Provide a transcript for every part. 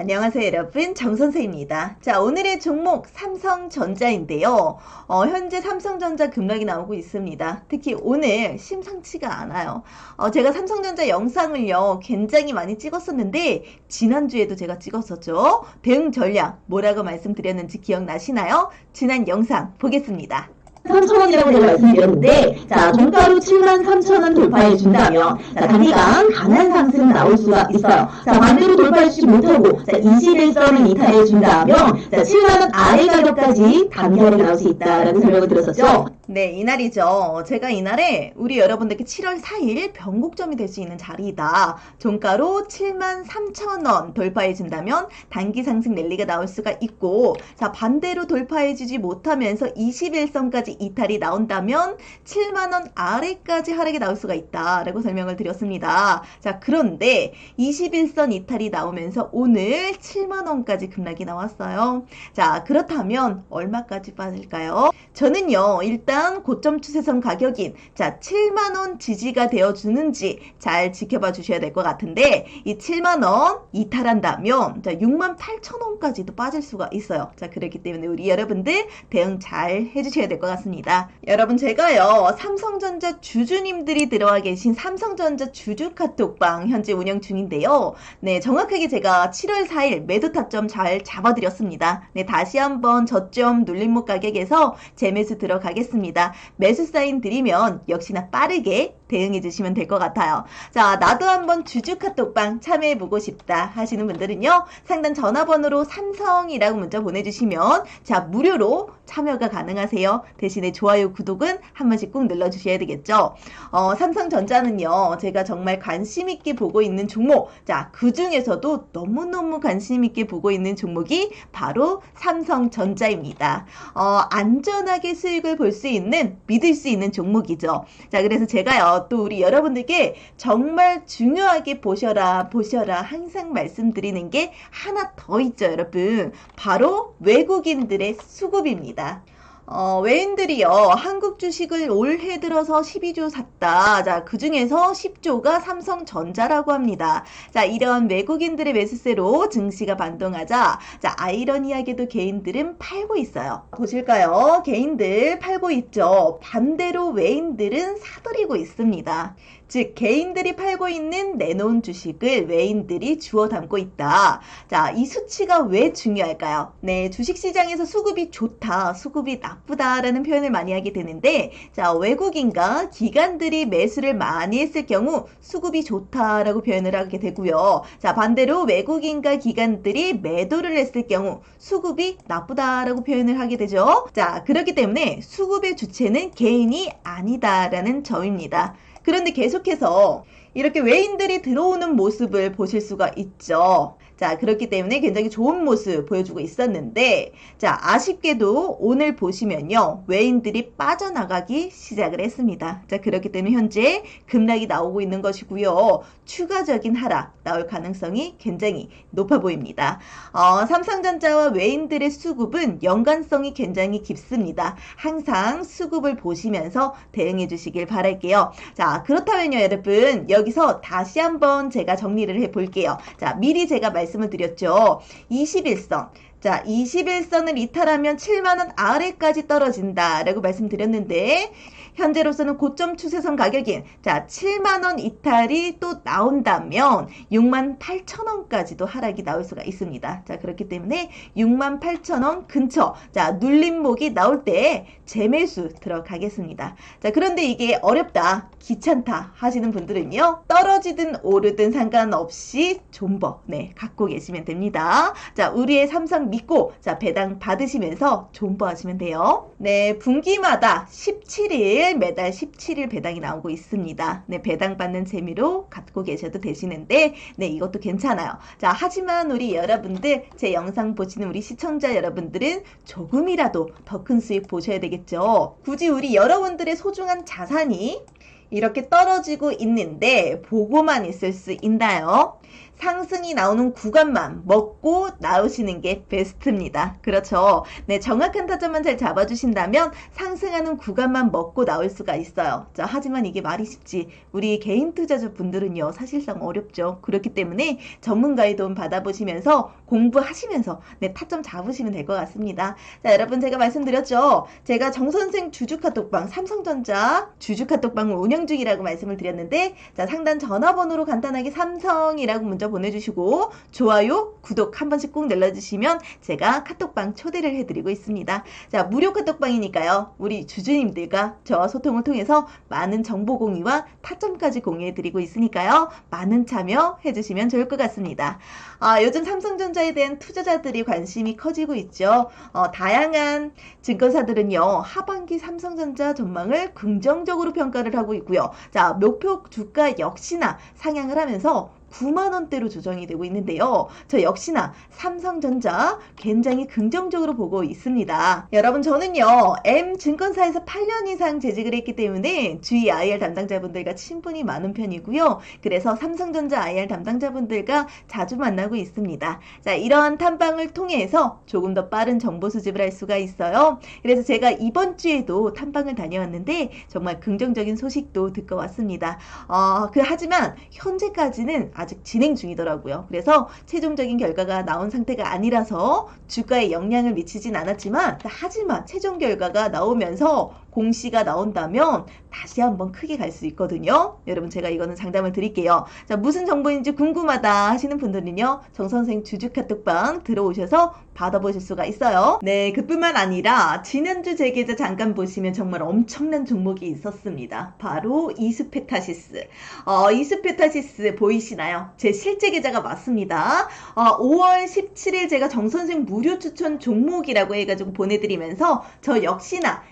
안녕하세요 여러분 정선생입니다. 자 오늘의 종목 삼성전자인데요. 어, 현재 삼성전자 급락이 나오고 있습니다. 특히 오늘 심상치가 않아요. 어, 제가 삼성전자 영상을요 굉장히 많이 찍었었는데 지난주에도 제가 찍었었죠. 대응 전략 뭐라고 말씀드렸는지 기억나시나요? 지난 영상 보겠습니다. 3,000원이라고 제가 말씀드렸는데, 자, 종가로 7만 3,000원 돌파해 준다면, 자, 단기간 강한 상승 나올 수가 있어요. 자, 반대로 돌파해 주지 못하고, 자, 21선을 이탈해 준다면, 자, 7만원 아래 가격까지 단기간에 나올 수 있다라는 설명을 드렸었죠. 네, 이날이죠. 제가 이날에 우리 여러분들께 7월 4일 변곡점이 될 수 있는 자리이다. 종가로 7만 3천 원 돌파해 준다면 단기 상승 랠리가 나올 수가 있고, 자, 반대로 돌파해 주지 못하면서 21선까지 이탈이 나온다면 7만 원 아래까지 하락이 나올 수가 있다라고 설명을 드렸습니다. 자, 그런데 21선 이탈이 나오면서 오늘 7만 원까지 급락이 나왔어요. 자, 그렇다면 얼마까지 빠질까요? 저는요, 일단 고점 추세선 가격인 자, 7만 원 지지가 되어 주는지 잘 지켜봐 주셔야 될 것 같은데 이 7만 원 이탈한다면 자, 6만 8천 원까지도 빠질 수가 있어요. 자, 그렇기 때문에 우리 여러분들 대응 잘 해 주셔야 될 것 같습니다. 여러분 제가요, 삼성전자 주주님들이 들어와 계신 삼성전자 주주 카톡방 현재 운영 중인데요. 네, 정확하게 제가 7월 4일 매도 타점 잘 잡아드렸습니다. 네, 다시 한번 저점 눌림목 가격에서 재매수 들어가겠습니다. 매수 사인 드리면 역시나 빠르게 대응해 주시면 될 것 같아요. 자, 나도 한번 주주 카톡방 참여해 보고 싶다 하시는 분들은요, 상단 전화번호로 삼성이라고 문자 보내주시면, 자, 무료로 참여가 가능하세요. 대신에 좋아요, 구독은 한 번씩 꼭 눌러주셔야 되겠죠. 어, 삼성전자는요, 제가 정말 관심 있게 보고 있는 종목, 자, 그 중에서도 너무너무 관심 있게 보고 있는 종목이 바로 삼성전자입니다. 어, 안전하게 수익을 볼 수 있는, 믿을 수 있는 종목이죠. 자, 그래서 제가요, 또 우리 여러분들께 정말 중요하게 보셔라, 보셔라, 항상 말씀드리는 게 하나 더 있죠, 여러분. 바로 외국인들의 수급입니다. 어, 외인들이요, 한국 주식을 올해 들어서 12조 샀다. 자, 그 중에서 10조가 삼성전자라고 합니다. 자, 이런 외국인들의 매수세로 증시가 반동하자, 자, 아이러니하게도 개인들은 팔고 있어요. 보실까요? 개인들 팔고 있죠. 반대로 외인들은 사들이고 있습니다. 즉, 개인들이 팔고 있는 내놓은 주식을 외인들이 주워 담고 있다. 자, 이 수치가 왜 중요할까요? 네, 주식시장에서 수급이 좋다, 수급이 나 쁘다라는 표현을 많이 하게 되는데, 자, 외국인과 기관들이 매수를 많이 했을 경우 수급이 좋다라고 표현을 하게 되고요. 자, 반대로 외국인과 기관들이 매도를 했을 경우 수급이 나쁘다라고 표현을 하게 되죠. 자, 그렇기 때문에 수급의 주체는 개인이 아니다라는 점입니다. 그런데 계속해서 이렇게 외인들이 들어오는 모습을 보실 수가 있죠. 자, 그렇기 때문에 굉장히 좋은 모습 보여주고 있었는데, 자, 아쉽게도 오늘 보시면요, 외인들이 빠져나가기 시작을 했습니다. 자, 그렇기 때문에 현재 급락이 나오고 있는 것이고요. 추가적인 하락 나올 가능성이 굉장히 높아 보입니다. 어, 삼성전자와 외인들의 수급은 연관성이 굉장히 깊습니다. 항상 수급을 보시면서 대응해 주시길 바랄게요. 자, 그렇다면요, 여러분, 여기서 다시 한번 제가 정리를 해 볼게요. 자, 미리 제가 말씀 말씀을 드렸죠. 21선. 자, 21선을 이탈하면 7만원 아래까지 떨어진다 라고 말씀드렸는데, 현재로서는 고점 추세선 가격인, 자, 7만원 이탈이 또 나온다면, 6만 8천원까지도 하락이 나올 수가 있습니다. 자, 그렇기 때문에 6만 8천원 근처, 자, 눌림목이 나올 때 재매수 들어가겠습니다. 자, 그런데 이게 어렵다, 귀찮다 하시는 분들은요, 떨어지든 오르든 상관없이 존버, 네, 갖고 계시면 됩니다. 자, 우리의 삼성 믿고 자 배당 받으시면서 존버 하시면 돼요. 네, 분기마다 17일 매달 17일 배당이 나오고 있습니다. 네, 배당 받는 재미로 갖고 계셔도 되시는데 네, 이것도 괜찮아요. 자, 하지만 우리 여러분들 제 영상 보시는 우리 시청자 여러분들은 조금이라도 더 큰 수익 보셔야 되겠죠. 굳이 우리 여러분들의 소중한 자산이 이렇게 떨어지고 있는데 보고만 있을 수 있나요? 상승이 나오는 구간만 먹고 나오시는 게 베스트입니다. 그렇죠. 네, 정확한 타점만 잘 잡아주신다면 상승하는 구간만 먹고 나올 수가 있어요. 자, 하지만 이게 말이 쉽지. 우리 개인 투자자 분들은요, 사실상 어렵죠. 그렇기 때문에 전문가의 도움 받아보시면서 공부하시면서 네, 타점 잡으시면 될 것 같습니다. 자, 여러분 제가 말씀드렸죠. 제가 정선생 주주카톡방 삼성전자 주주카톡방을 운영 중이라고 말씀을 드렸는데 자, 상단 전화번호로 간단하게 삼성이라고 문자 보내주시고 좋아요, 구독 한 번씩 꼭 눌러주시면 제가 카톡방 초대를 해드리고 있습니다. 자, 무료 카톡방이니까요. 우리 주주님들과 저와 소통을 통해서 많은 정보 공유와 타점까지 공유해드리고 있으니까요. 많은 참여해주시면 좋을 것 같습니다. 아, 요즘 삼성전자에 대한 투자자들이 관심이 커지고 있죠. 어, 다양한 증권사들은요, 하반기 삼성전자 전망을 긍정적으로 평가를 하고 있고요. 자, 목표 주가 역시나 상향을 하면서 9만 원대로 조정이 되고 있는데요. 저 역시나 삼성전자 굉장히 긍정적으로 보고 있습니다. 여러분 저는요 M 증권사에서 8년 이상 재직을 했기 때문에 주위 IR 담당자분들과 친분이 많은 편이고요. 그래서 삼성전자 IR 담당자분들과 자주 만나고 있습니다. 자 이러한 탐방을 통해서 조금 더 빠른 정보 수집을 할 수가 있어요. 그래서 제가 이번 주에도 탐방을 다녀왔는데 정말 긍정적인 소식도 듣고 왔습니다. 어, 그 하지만 현재까지는 아직 진행 중이더라고요. 그래서 최종적인 결과가 나온 상태가 아니라서 주가에 영향을 미치진 않았지만 하지만 최종 결과가 나오면서 공시가 나온다면 다시 한번 크게 갈 수 있거든요. 여러분 제가 이거는 장담을 드릴게요. 자 무슨 정보인지 궁금하다 하시는 분들은요 정선생 주주 카톡방 들어오셔서 받아보실 수가 있어요. 네 그뿐만 아니라 지난주 제 계좌 잠깐 보시면 정말 엄청난 종목이 있었습니다. 바로 이스페타시스. 어, 이스페타시스 보이시나요? 제 실제 계좌가 맞습니다. 어, 5월 17일 제가 정선생 무료 추천 종목이라고 해가지고 보내드리면서 저 역시나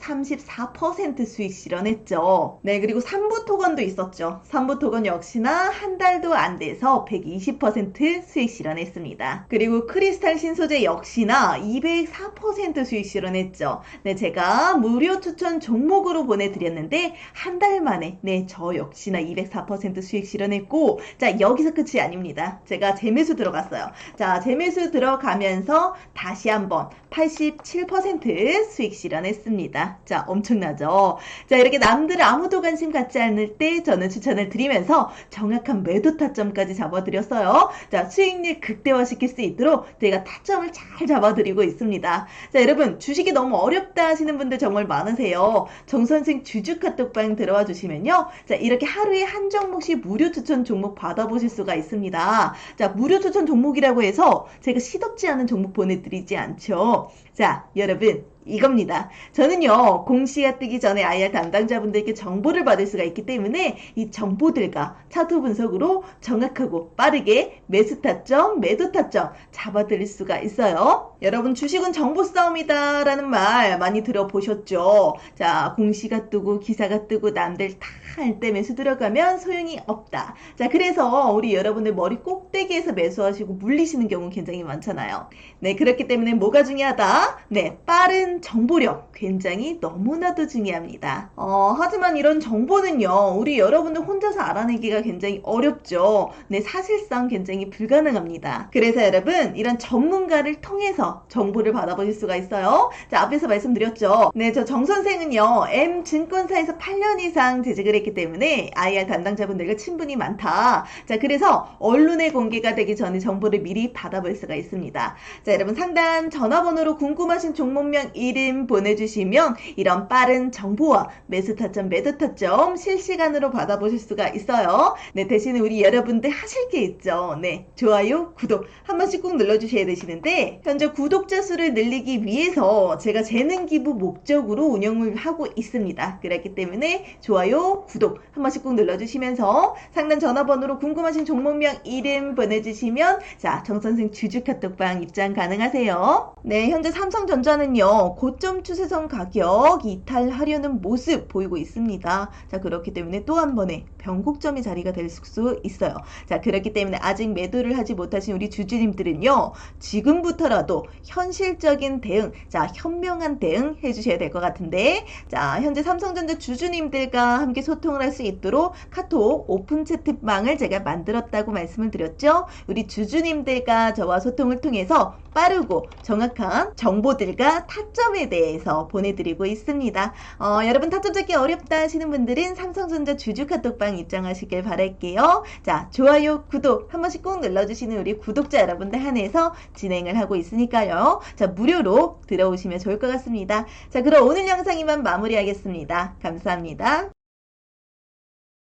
234% 수익 실현했죠. 네, 그리고 3부 토건도 있었죠. 3부 토건 역시나 한 달도 안 돼서 120% 수익 실현했습니다. 그리고 크리스탈 신소재 역시나 204% 수익 실현했죠. 네, 제가 무료 추천 종목으로 보내드렸는데 한 달 만에 네, 저 역시나 204% 수익 실현했고 자, 여기서 끝이 아닙니다. 제가 재매수 들어갔어요. 자, 재매수 들어가면서 다시 한번 87% 수익 실현했습니다. 자, 엄청나죠? 자, 이렇게 남들 아무도 관심 갖지 않을 때 저는 추천을 드리면서 정확한 매도 타점까지 잡아드렸어요. 자, 수익률 극대화시킬 수 있도록 제가 타점을 잘 잡아드리고 있습니다. 자, 여러분, 주식이 너무 어렵다 하시는 분들 정말 많으세요. 정선생 주주 카톡방 들어와 주시면요. 자, 이렇게 하루에 한 종목씩 무료 추천 종목 받아보실 수가 있습니다. 자, 무료 추천 종목이라고 해서 제가 시덥지 않은 종목 보내드리지 않죠. 자, 여러분, 이겁니다. 저는요, 공시가 뜨기 전에 IR 담당자분들께 정보를 받을 수가 있기 때문에 이 정보들과 차트 분석으로 정확하고 빠르게 매수 타점, 매도 타점 잡아드릴 수가 있어요. 여러분, 주식은 정보 싸움이다 라는 말 많이 들어보셨죠? 자, 공시가 뜨고 기사가 뜨고 남들 다 할 때 매수 들어가면 소용이 없다. 자, 그래서 우리 여러분들 머리 꼭대기에서 매수하시고 물리시는 경우 굉장히 많잖아요. 네, 그렇기 때문에 뭐가 중요하다? 네, 빠른 정보력 굉장히 너무나도 중요합니다. 어, 하지만 이런 정보는요, 우리 여러분들 혼자서 알아내기가 굉장히 어렵죠. 네, 사실상 굉장히 불가능합니다. 그래서 여러분, 이런 전문가를 통해서 정보를 받아보실 수가 있어요. 자, 앞에서 말씀드렸죠. 네, 저 정 선생은요, M 증권사에서 8년 이상 재직을 했기 때문에 IR 담당자분들과 친분이 많다. 자, 그래서 언론에 공개가 되기 전에 정보를 미리 받아볼 수가 있습니다. 자, 여러분 상단 전화번호로 궁금하신 종목명 이름 보내주시면 이런 빠른 정보와 매수 타점, 매도 타점 실시간으로 받아보실 수가 있어요. 네, 대신에 우리 여러분들 하실 게 있죠. 네, 좋아요, 구독 한 번씩 꼭 눌러주셔야 되시는데 현재 구독자 수를 늘리기 위해서 제가 재능 기부 목적으로 운영을 하고 있습니다. 그렇기 때문에 좋아요, 구독 한 번씩 꼭 눌러주시면서 상단 전화번호로 궁금하신 종목명 이름 보내주시면 자 정선생 주주 카톡방 입장 가능하세요. 네 현재 삼성전자는요 고점 추세선 가격 이탈하려는 모습 보이고 있습니다. 자 그렇기 때문에 또 한 번의 변곡점이 자리가 될 수 있어요. 자 그렇기 때문에 아직 매도를 하지 못하신 우리 주주님들은요 지금부터라도 현실적인 대응, 자, 현명한 대응 해주셔야 될 것 같은데, 자, 현재 삼성전자 주주님들과 함께 소통을 할 수 있도록 카톡 오픈 채팅방을 제가 만들었다고 말씀을 드렸죠. 우리 주주님들과 저와 소통을 통해서 빠르고 정확한 정보들과 타점에 대해서 보내드리고 있습니다. 어, 여러분 타점 잡기 어렵다 하시는 분들은 삼성전자 주주 카톡방 입장하시길 바랄게요. 자, 좋아요, 구독 한 번씩 꼭 눌러주시는 우리 구독자 여러분들 한해서 진행을 하고 있으니까요. 자, 무료로 들어오시면 좋을 것 같습니다. 자, 그럼 오늘 영상 이만 마무리하겠습니다. 감사합니다.